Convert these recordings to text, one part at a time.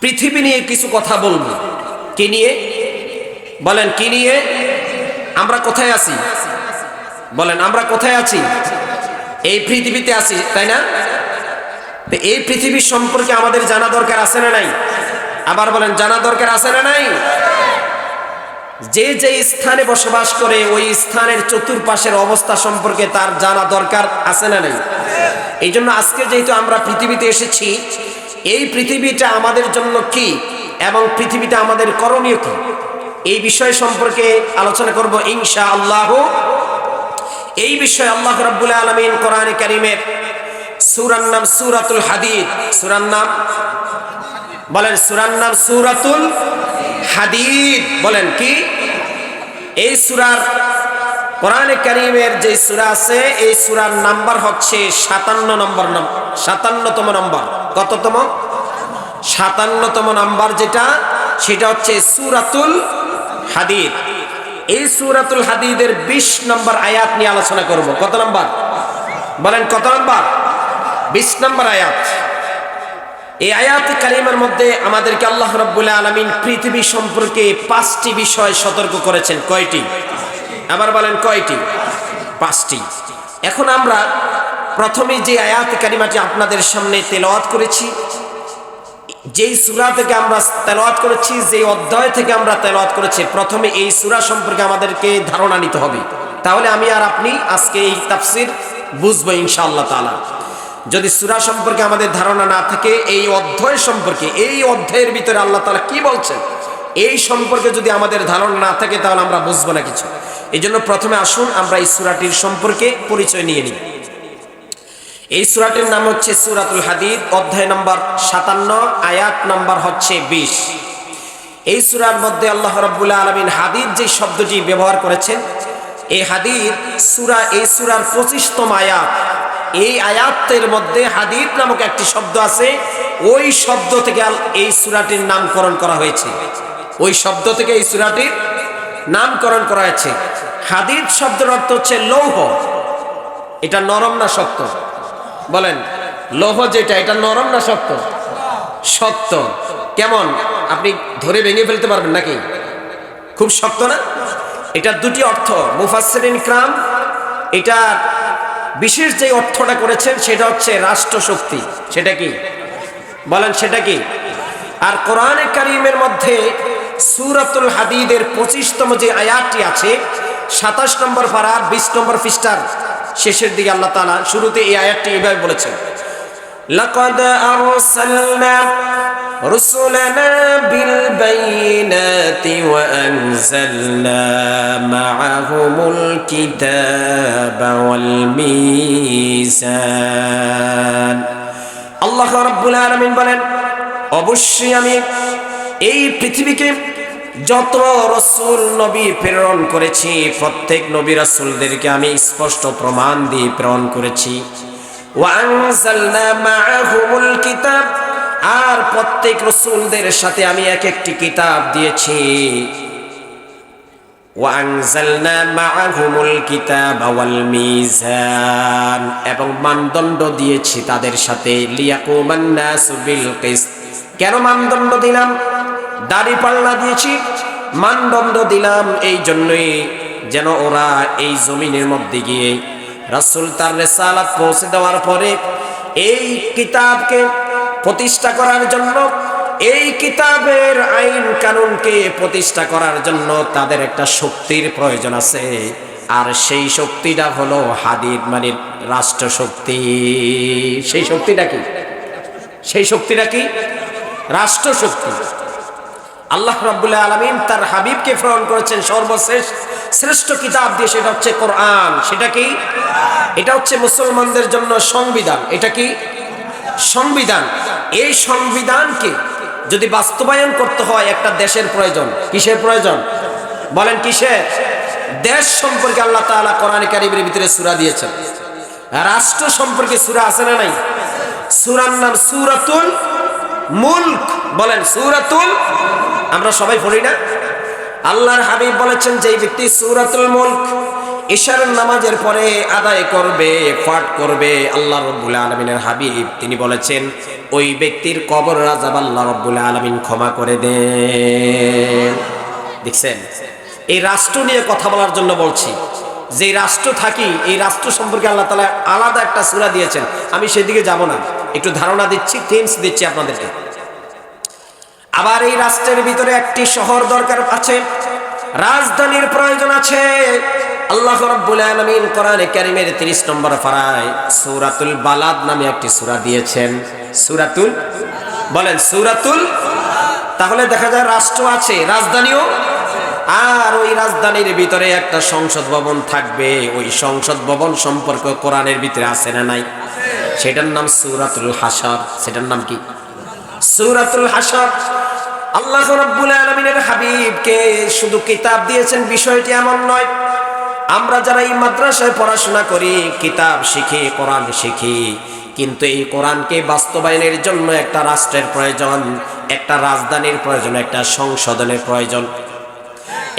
পৃথিবী নিয়ে কিছু কথা বলব। কি নিয়ে? বলেন, কি নিয়ে? আমরা কোথায় আছি? বলেন, আমরা কোথায় আছি? এই পৃথিবীতে আছি, তাই না? এই পৃথিবীর সম্পর্কে আমাদের জানা দরকার আছে না নাই? আবার বলেন, জানা দরকার আছে না নাই? যে যে স্থানে বসবাস করে, ওই স্থানের চতুর্পাশের অবস্থা সম্পর্কে তার জানা দরকার আছে না নাই? এই জন্য আজকে যেহেতু আমরা পৃথিবীতে এসেছি এই পৃথিবীটা আমাদের জন্য কি এবং পৃথিবীটা আমাদের করণীয় কি? এই বিষয় সম্পর্কে আলোচনা করব ইনশা আল্লাহ এই বিষয়ে আল্লাহ রাব্বুল আলামিন কোরআনে কারীমের সূরার নাম সূরাতুল হাদিদ। সূরার নাম? বলেন, সূরার নাম সূরাতুল হাদিদ। বলেন কি? এই সূরার কোরআনে কারীমের যে সূরা আছে, এই সূরার নাম্বার হচ্ছে সাতান্ন নম্বর সাতান্নতম নম্বর। কততম? সাতান্নতম নাম্বার যেটা, সেটা হচ্ছে সুরাতুল হাদিদ। এই সুরাতুল হাদিদের 20 নম্বর আয়াত নিয়ে আলোচনা করব। কত নম্বর? বলেন কত নম্বর? 20 নম্বর আয়াত। এই আয়াত কারিমার মধ্যে আমাদেরকে আল্লাহ রাব্বুল আলামিন পৃথিবী সম্পর্কে পাঁচটি বিষয় সতর্ক করেছেন। কয়টি? আবার বলেন কয়টি? পাঁচটি। এখন আমরা প্রথমে যে আয়াত কারিমাটি আপনাদের সামনে তেলাওয়াত করেছি, যেই সুরা থেকে আমরা তেলাওয়াত করেছি, যেই অধ্যায় থেকে আমরা তেলাওয়াত করেছি, প্রথমে এই সুরা সম্পর্কে আমাদেরকে ধারণা নিতে হবে। তাহলে আমি আর আপনি আজকে এই তাফসির বুঝব ইনশাআল্লাহ তাআলা। যদি সুরা সম্পর্কে আমাদের ধারণা না থাকে, এই অধ্যায় সম্পর্কে, এই অধ্যায়ের ভিতরে আল্লাহ তাআলা কি বলছেন, এই সম্পর্কে যদি আমাদের ধারণা না থাকে, তাহলে আমরা বুঝব না কিছু। এই জন্য প্রথমে আসুন, আমরা এই সুরাটির সম্পর্কে পরিচয় নিয়ে নিই। এই সুরাটির নাম হচ্ছে সুরাতুল হাদিদ, অধ্যায় নম্বর সাতান্ন, আয়াত নম্বর হচ্ছে বিশ। এই সুরার মধ্যে আল্লাহ রব্বুল্লাহ আলমিন হাদিদ যে শব্দটি ব্যবহার করেছেন এই হাদিদ সুরা, এই সুরার পঁচিশতম আয়াত। এই আয়াতের মধ্যে হাদিদ নামক একটি শব্দ আছে, ওই শব্দ থেকে এই সুরাটির নামকরণ করা হয়েছে। ওই শব্দ থেকে এই সুরাটির নামকরণ করা হয়েছে। হাদিদ শব্দের অর্থ হচ্ছে লৌহ। এটা নরম না শক্ত? বলেন, লৌহ যেটা, এটা নরম না শক্ত? শক্ত। কেমন? আপনি ধরে ভেঙে ফেলতে পারবেন নাকি? খুব শক্ত না? এটা দুটি অর্থ, মুফাসসিরিন ক্রাম। এটা বিশেষ যে অর্থটা করেছেন, সেটা হচ্ছে রাষ্ট্র শক্তি সেটা কি? বলেন, সেটা কি? আর কোরআনে কারিমের মধ্যে সুরাতুল হাদিদের পঁচিশতম যে আয়াতটি আছে সাতাশ নম্বর পারা বিশ নম্বর পৃষ্ঠার শেষের দিকে আল্লাহ তাআলা শুরুতে এই আয়াতটি এইভাবে বলেছেন لقد أرسلنا رسلنا بالبينات وأنزلنا معهم الكتاب والميزان আল্লাহ রাব্বুল আলামিন বলেন অবশ্যই আমি এই পৃথিবীকে যত রসুল নবী প্রেরণ করেছি, প্রত্যেক নবী রসুলদেরকে আমি স্পষ্ট প্রমাণ দিয়ে প্রেরণ করেছি। কিতাব, আর প্রত্যেক রসুলদের সাথে আমি এক একটি কিতাব দিয়েছি। এবং মানদণ্ড দিয়েছি তাদের সাথে। কেন মানদণ্ড দিলাম? দাড়ি পাল্লা দিয়েছি, মানদণ্ড দিলাম এই জন্যই যেন ওরা এই জমিনের মধ্যে গিয়ে রাসূল তার রেসালাত পৌঁছে দেওয়ার পরে এই কিতাবকে প্রতিষ্ঠা করার জন্য, এই কিতাবের আইন কানুনকে প্রতিষ্ঠা করার জন্য তাদের একটা শক্তির প্রয়োজন আছে। আর সেই শক্তিটা হলো হাদিদ মানে রাষ্ট্র শক্তি সেই শক্তিটা কি? সেই শক্তিটা কি? রাষ্ট্র শক্তি আল্লাহ রাব্বুল্লাহ আলামিন তার হাবিবকে প্রেরণ করেছেন সর্বশেষ শ্রেষ্ঠ কিতাব দিয়ে, সেটা হচ্ছে কোরআন। সেটা কি? এটা হচ্ছে মুসলমানদের জন্য সংবিধান। এটা কি? সংবিধান। এই সংবিধানকে যদি বাস্তবায়ন করতে হয়, একটা দেশের প্রয়োজন। কিসের প্রয়োজন? বলেন কিসের? দেশ সম্পর্কে আল্লাহ তাআলা কোরআন কারিমের ভিতরে সূরা দিয়েছেন। রাষ্ট্র সম্পর্কে সুরা আছে না নাই? সূরার নাম সূরাতুল মুলক। বলেন সূরাতুল আমরা সবাই পড়ি না? আল্লাহর হাবিব বলেছেন যে ব্যক্তি সূরাতুল মুলক ঈশারের নামাজের পরে আদায় করবে, পাঠ করবে, আল্লাহ রব্বুল আলমিনের হাবিব। তিনি বলেছেন, ওই ব্যক্তির কবর রাজাব আল্লাহ রব্বুল আলমিন ক্ষমা করে দেন। দেখছেন? এই রাষ্ট্র নিয়ে কথা বলার জন্য বলছি, যে রাষ্ট্র থাকি, এই রাষ্ট্র সম্পর্কে আল্লাহ তালা আলাদা একটা সুরা দিয়েছেন। আমি সেদিকে যাব না। একটু ধারণা দিচ্ছি থিমস দিচ্ছি আপনাদেরকে। আবার এই রাষ্ট্রের ভিতরে একটি শহর দরকার আছে। রাজধানীর প্রয়োজন আছে। আল্লাহ রাব্বুল আলামিন কোরআনে কারীমের 30 নম্বর পারায় সূরাতুল বালাদ নামে একটি সূরা দিয়েছেন। সূরাতুল বলেন, সূরাতুল? তাহলে দেখা যায় রাষ্ট্র আছে, রাজধানীও। আর ওই রাজধানীর ভিতরে একটা সংসদ ভবন থাকবে। ওই সংসদ ভবন সম্পর্ক কোরআনের ভিতরে আছে না নাই? সেটার নাম সূরাতুল হাসর সেটার নাম কি? সূরাতুল হাসর আল্লাহ রাব্বুল আলামিনের হাবিবকে শুধু কিতাব দিয়েছেন, বিষয়টি এমন নয়। আমরা যারা এই মাদ্রাসায় পড়াশোনা করি, কিতাব শিখি, কোরআন শিখি, কিন্তু এই কোরআনকে বাস্তবায়নের জন্য একটা রাষ্ট্রের প্রয়োজন, একটা রাজধানীর প্রয়োজন, একটা সংশোধনের প্রয়োজন।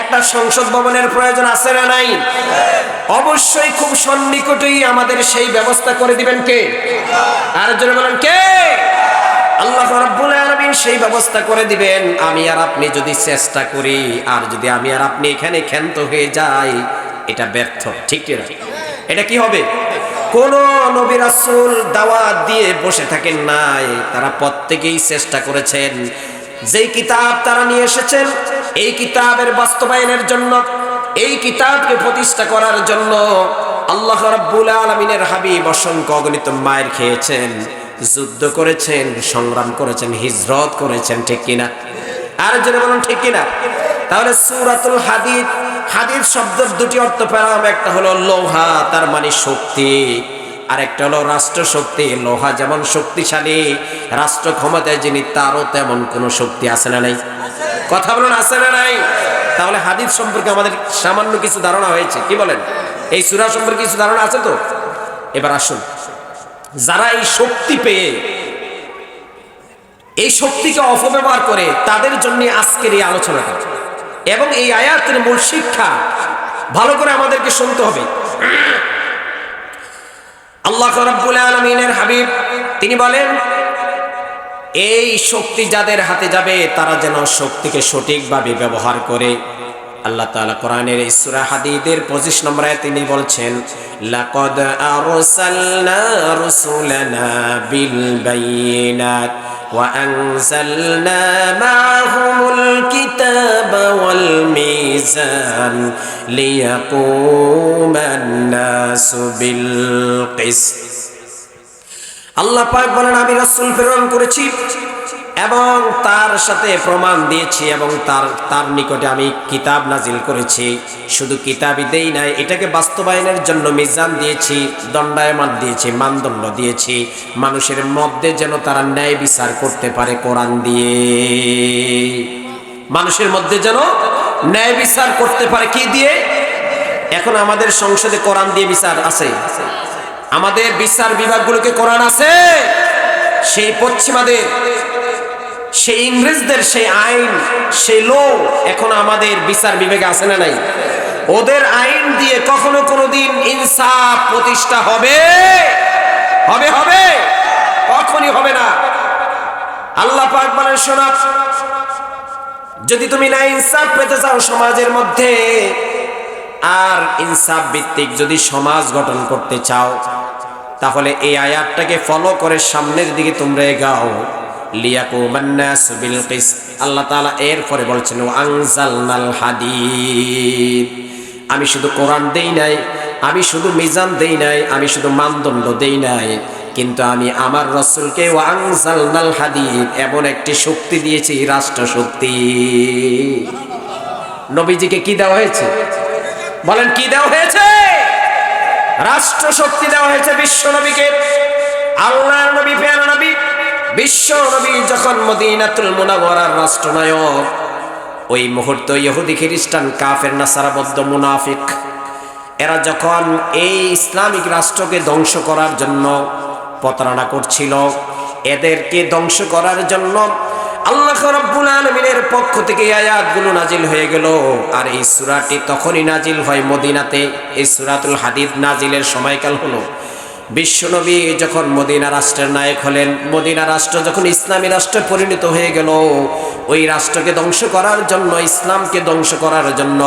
একটা সংসদ ভবনের প্রয়োজন আছে না নাই? অবশ্যই খুব সন্নিকটেই আমাদের সেই ব্যবস্থা করে দিবেন কে? আর জন্য বলেন কে? আল্লাহ আলামিন সেই ব্যবস্থা করে দিবেন। আমি আর আপনি যদি চেষ্টা করি, আর যদি আমি আর আপনি এখানে ক্ষান্ত হয়ে যাই, এটা ব্যর্থ। ঠিক এটা কি হবে? কোন নবী দাওয়াত দিয়ে বসে থাকেন নাই। তারা প্রত্যেকেই চেষ্টা করেছেন। যেই কিতাব তারা নিয়ে এসেছেন, এই কিতাবের বাস্তবায়নের জন্য, এই কিতাবকে প্রতিষ্ঠা করার জন্য আল্লাহ রাব্বুল আলামিনের হাবিব অসংখ্য অগণিত মায়ের খেয়েছেন। যুদ্ধ করেছেন, সংগ্রাম করেছেন, হিজরত করেছেন, ঠিক কিনা? আর যদি বলুন, ঠিক কিনা? তাহলে সুরাতুল হাদিদ হাদিদ শব্দের দুটি অর্থ পেলাম একটা হলো লোহা, তার মানে শক্তি। আর একটা হলো রাষ্ট্র শক্তি লোহা যেমন শক্তিশালী, রাষ্ট্র ক্ষমতায় যিনি, তারও তেমন কোনো শক্তি আছে না নাই? কথা বলুন, আছে না নাই? তাহলে হাদিদ সম্পর্কে আমাদের সামান্য কিছু ধারণা হয়েছে। কি বলেন? এই সুরা সম্পর্কে কিছু ধারণা আছে তো? এবার আসুন। যারা এই শক্তি পেয়ে, এই শক্তিকে অপব্যবহার করে, তাদের জন্য আজকের এই আলোচনাটা এবং এই আয়াতের মূল শিক্ষা ভালো করে আমাদেরকে শুনতে হবে। আল্লাহ রাব্বুল আলামিনের হাবিব, তিনি বলেন, এই শক্তি যাদের হাতে যাবে, তারা যেন শক্তিকে সঠিকভাবে ব্যবহার করে। আল্লাহ তাআলা কোরআনের এই সূরা হাদিদের 25 নম্বর আয়াতে তিনি বলছেন, লাকাদ আরসালনা রুসুলানা বিল বাইনাত ওয়া আনজালনা মা'হুমুল কিতাবা ওয়াল মিজান লিয়াকুমান নাসু বিল কিসত আল্লাহ পাক বলেন, আমি রাসূল প্রেরণ করেছি এবং তার সাথে প্রমাণ দিয়েছি এবং তার তার নিকটে আমি কিতাব নাজিল করেছি। শুধু কিতাবই দেই নাই, এটাকে বাস্তবায়নের জন্য মিজান দিয়েছি, দণ্ডায়মান দিয়েছি, মানদণ্ড দিয়েছি। মানুষের মধ্যে যেন তারা ন্যায় বিচার করতে পারে কোরআন দিয়ে। মানুষের মধ্যে যেন ন্যায় বিচার করতে পারে কি দিয়ে? এখন আমাদের সংসদে কোরআন দিয়ে বিচার আছে। আমাদের বিচার বিভাগগুলোকে কোরআন আছে। সেই পশ্চিমাদের সেই ইংরেজদের সেই আইন, সেই লো এখন আমাদের বিচার বিভাগে আছে না নাই? ওদের আইন দিয়ে কখনো কোনোদিন ইনসাফ প্রতিষ্ঠা হবে? হবে হবে? কখনই হবে না। আল্লাহ পাক বলেন, শোনা, যদি তুমি না ইনসাফ পেতে চাও সমাজের মধ্যে, আর ইনসাফ ভিত্তিক যদি সমাজ গঠন করতে চাও, তাহলে এই আয়াতটাকে ফলো করে সামনের দিকে তোমরা এগাও। আল্লাহ তাআলা এরপরে বলছেন আনজালনাল হাদিদ। আমি শুধু কোরআন দেই নাই, আমি শুধু মিজান দেই নাই, আমি শুধু মানদণ্ড দেই নাই, কিন্তু আমি আমার রসুলকে ওয়াংজালনাল হাদিদ এমন একটি শক্তি দিয়েছি রাষ্ট্র শক্তি নবীজিকে কি দেওয়া হয়েছে? বলেন, কি দেওয়া হয়েছে? রাষ্ট্র শক্তি দেওয়া হয়েছে বিশ্ব নবীকে। আল্লাহর নবী পেয়ারা নবী বিশ্ব নবী যখন মদিনাতুল মুনাওয়ারার রাষ্ট্রনায়ক, ওই মুহূর্ত ইহুদি, খ্রিস্টান, কাফের নাসারাবদ্ধ মুনাফিক, এরা যখন এই ইসলামিক রাষ্ট্রকে ধ্বংস করার জন্য প্রতারণা করছিল, এদেরকে ধ্বংস করার জন্য আল্লাহ রাব্বুল আলামিনের পক্ষ থেকে আয়াতগুলো নাজিল হয়ে গেল। আর এই সূরাটি তখনই নাজিল হয় মদিনাতে। এই সূরাতুল হাদিদ নাজিলের সময়কাল হলো বিশ্বনবী যখন মদিনা রাষ্ট্রের নায়ক হলেন, মদিনা রাষ্ট্র যখন ইসলামী রাষ্ট্রে পরিণত হয়ে গেল, ওই রাষ্ট্রকে ধ্বংস করার জন্য, ইসলামকে ধ্বংস করার জন্য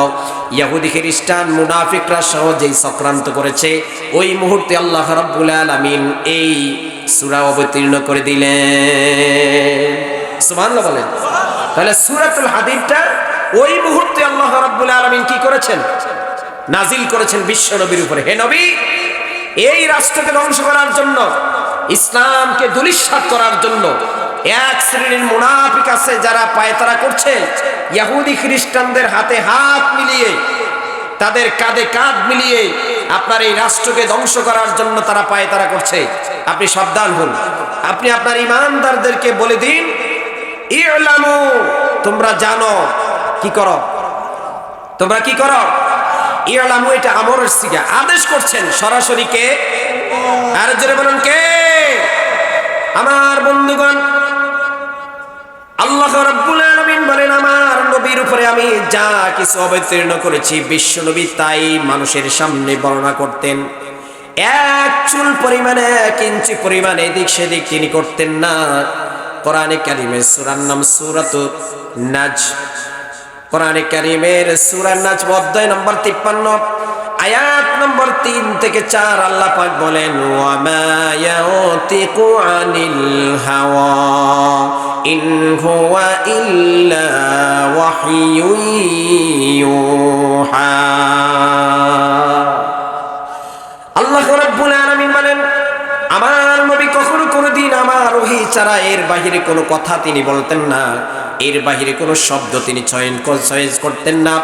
ইয়াহুদি খ্রিস্টান, মুনাফিকরা সহ যেই চক্রান্ত করেছে, ওই মুহূর্তে আল্লাহ রাব্বুল আলামিন এই সূরা অবতীর্ণ করে দিলেন। সুবহানাল্লাহ বলেন। তাহলে সূরাতুল হাদিদটা ওই মুহূর্তে আল্লাহ রাব্বুল আলামিন কি করেছেন? নাজিল করেছেন বিশ্ব নবীর উপরে। হে নবী এই রাষ্ট্রকে ধ্বংস করার জন্য, ইসলামকে দুলিশ্বাত করার জন্য এক শ্রেণির মুনাফিক আছে যারা পায়তারা করছে। ইহুদি খ্রিস্টানদের হাতে হাত মিলিয়ে, তাদের কাঁধে কাঁধ মিলিয়ে আপনার এই রাষ্ট্রকে ধ্বংস করার জন্য তারা পায়তারা করছে। আপনি সাবধান হন। আপনি আপনার ইমানদারদেরকে বলে দিন ইলামু তোমরা জানো, কি করো? তোমরা কি করো? ইয়ালামু এটা আমরের সিগা। আদেশ করছেন সরাসরি কে? আর জোরে বলুন কে? আমার বন্ধুগণ, আল্লাহ রাব্বুল আলামিন বলেন, আমার নবীর উপরে আমি যা কিছু অবতীর্ণ করেছি, বিশ্ব নবী তাই মানুষের সামনে বর্ণনা করতেন। এক চুল পরিমাণে, এক ইঞ্চি পরিমাণে, এদিক সেদিক তিনি করতেন না। কোরআনে কারিমের সূরার নাম সূরাতুন নাজ কোরআনে কারিমের সূরার নাজ অধ্যায় নম্বর 53 আয়াত নম্বর তিন থেকে চার আল্লাহ পাক বলেন, ওয়ামা ইয়াতিকু আনিল হাওয়া ইন হুয়া ইল্লা ওয়াহয়ুন ইউহা আল্লাহ রাব্বুল আলামিন বলেন আমার নবী কখনো কোনোদিন ওহি ছাড়া এর বাহিরে কোনো কথা তিনি বলতেন না। এর বাহিরে কোনো শব্দ তিনি চয়ন চয়েস করতেন না।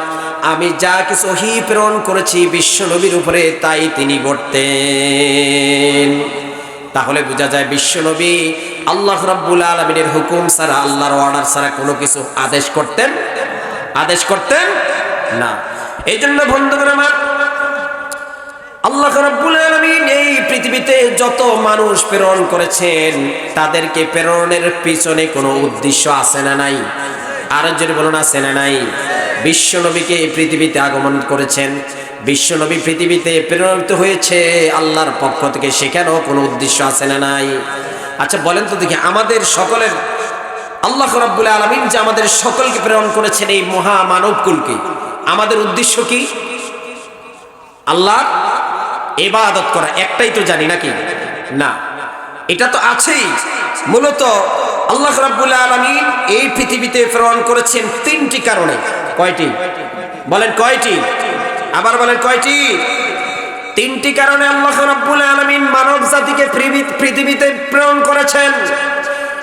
আমি যা কিছু ওহি প্রেরণ করেছি বিশ্বনবীর উপরে তাই তিনি করতেন তাহলে বোঝা যায় বিশ্ব নবী আল্লাহ রাব্বুল আলামিনের হুকুম ছাড়া, আল্লাহর অর্ডার ছাড়া কোনো কিছু আদেশ করতেন? আদেশ করতেন? না। এই জন্য বন্ধুগণ আমার আল্লাহ এই পৃথিবীতে যত মানুষ প্রেরণ করেছেন, তাদেরকে প্রেরণের পিছনে কোনো উদ্দেশ্য আছে না নাই? আর যদি বলুন, আছে না নাই? বিশ্বনবীকে এই পৃথিবীতে আগমন করেছেন। বিশ্বনবী পৃথিবীতে প্রেরিত হয়েছে আল্লাহর পক্ষ থেকে, সেখানেও কোনো উদ্দেশ্য আছে না নাই? আচ্ছা বলেন তো দেখি, আমাদের সকলের, আল্লাহ রাব্বুল আলামিন যে আমাদের সকলকে প্রেরণ করেছেন এই মহা মানবকুলকে আমাদের উদ্দেশ্য কি? আল্লাহ এবাদত করা, একটাই তো জানি নাকি? না। এটা তো আছেই। মূলত আল্লাহ রাব্বুল আলামিন এই পৃথিবীতে প্রেরণ করেছেন তিনটি কারণে। কয়টি? বলেন কয়টি? আবার বলেন কয়টি? তিনটি কারণে আল্লাহ রাব্বুল আলামিন মানব জাতিকে পৃথিবীতে প্রেরণ করেছেন।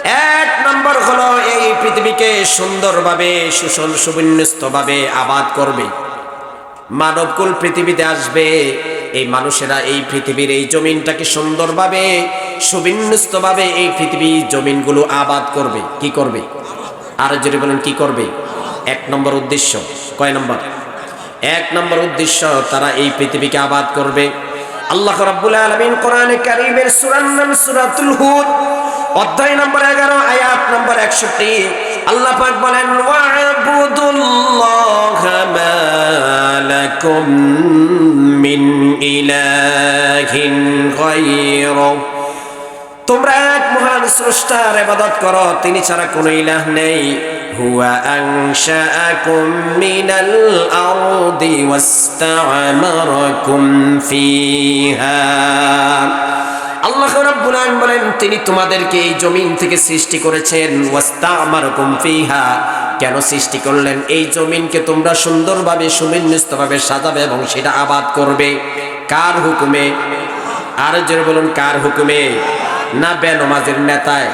এক নম্বর হলো এই পৃথিবীকে সুন্দরভাবে সুশল সুবিন্যস্তভাবে আবাদ করবে। মানবকুল পৃথিবীতে আসবে। এই মানুষেরা এই পৃথিবীর এই জমিনটাকে সুন্দরভাবে, সুবিন্যস্তভাবে এই পৃথিবী জমিনগুলো আবাদ করবে। কি করবে? আর যদি বলেন, কি করবে? এক নম্বর উদ্দেশ্য। কয় নম্বর? এক নম্বর উদ্দেশ্য, তারা এই পৃথিবীকে আবাদ করবে। আল্লাহ রাব্বুল আলামিন কোরআনে কারীমের সূরার নাম সূরাতুল হুদ, অধ্যায় নম্বর 11 আয়াত নম্বর 61 আল্লাহ পাক বলেন, ওয়া'বুদুল্লাহা মা লাকুম মিন ইলাহিন গায়রু তোমরা এক মহান স্রষ্টার ইবাদত করো, তিনি ছাড়া কোনো ইলাহ নেই। হুয়া আনশাআকুম মিনাল আরদি ওয়াস্তা'মারাকুম ফিহা। আল্লাহ রাব্বুল আলামিন বলেন, তিনি তোমাদেরকে এই জমিন থেকে সৃষ্টি করেছেন। ওয়াস্তা'মারাকুম ফিহা। কেন সৃষ্টি করলেন? এই জমিনকে তোমরা সুন্দরভাবে, সুবিন্যস্তভাবে সাজাবে এবং সেটা আবাদ করবে। কার হুকুমে? আর জোরে বলুন, কার হুকুমে? না বেনমাজের নেতায়?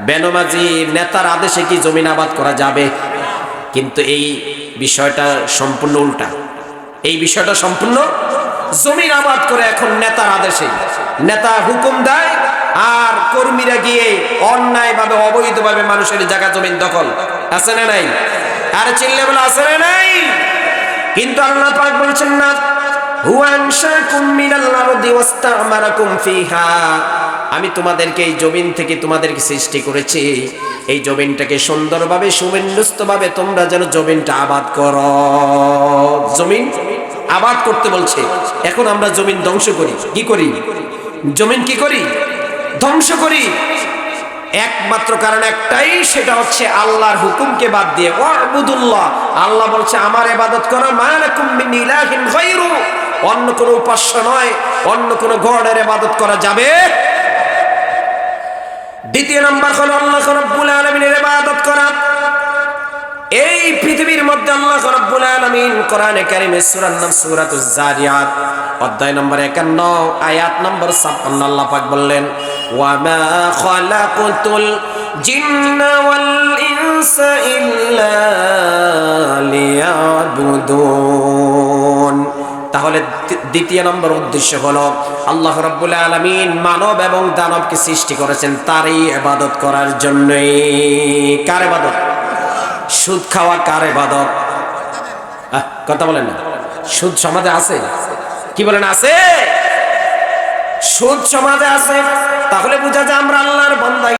বেনমাজি নেতার আদেশে কি জমিন আবাদ করা যাবে? কিন্তু এই বিষয়টা সম্পূর্ণ উল্টা। এই বিষয়টা সম্পূর্ণ জমিন আবাদ করে এখন নেতার আদেশে। নেতা হুকুম দেয় আর কর্মীরা গিয়ে অন্যায় অন্যায়ভাবে, অবৈধভাবে মানুষের জায়গা জমিন দখল। আছে না নাই? আর চিল্লে বলে, আছে না নাই? কিন্তু আল্লাহ পাক বলছেন না আমি তোমাদেরকে এই জমিন থেকে তোমাদেরকে সৃষ্টি করেছি। এই জমিনটাকে সুন্দরভাবে, সুবিন্যস্তভাবে তোমরা যেন জমিনটা আবাদ করো। জমিন আবাদ করতে বলছে, এখন আমরা জমিন ধ্বংস করি। কি করি? জমিন কি করি? ধ্বংস করি। একমাত্র কারণ একটাই, সেটা হচ্ছে আল্লাহর হুকুমকে বাদ দিয়ে, ওয়াবুদুল্লাহ আল্লাহ বলছে, আমার ইবাদত করো মালাকুম মিন ইলাহিন গায়রু অন্য কোনো উপাস্য নয়, অন্য কোনো গড়ের ইবাদত করা যাবে। দ্বিতীয় নাম্বার হলো, আল্লাহ রাব্বুল আলামিনের ইবাদত করা এই পৃথিবীর মধ্যে আল্লাহ রাব্বুল আলামিন কোরআনে কারীমে সূরার নাম সূরাতুজ জারিয়াত, অধ্যায় নম্বর 51 আয়াত নম্বর 56 আল্লাহ পাক বললেন ওয়া মা খালাকতুল জিন্না ওয়াল ইনসা ইল্লা লিয়াবুদুন। তাহলে দ্বিতীয় নম্বর উদ্দেশ্য হলো, আল্লাহ রাব্বুল আলামিন মানব এবং দানবকে সৃষ্টি করেছেন তারই ইবাদত করার জন্যই। কার ইবাদত? সুদ খাওয়া কার এবাদত কথা বলেন না। সুদ সমাজে আছে? কি বলেন, আছে? সুদ সমাজে আছে। তাহলে বুঝা যায় আমরা আল্লাহর বন্দাই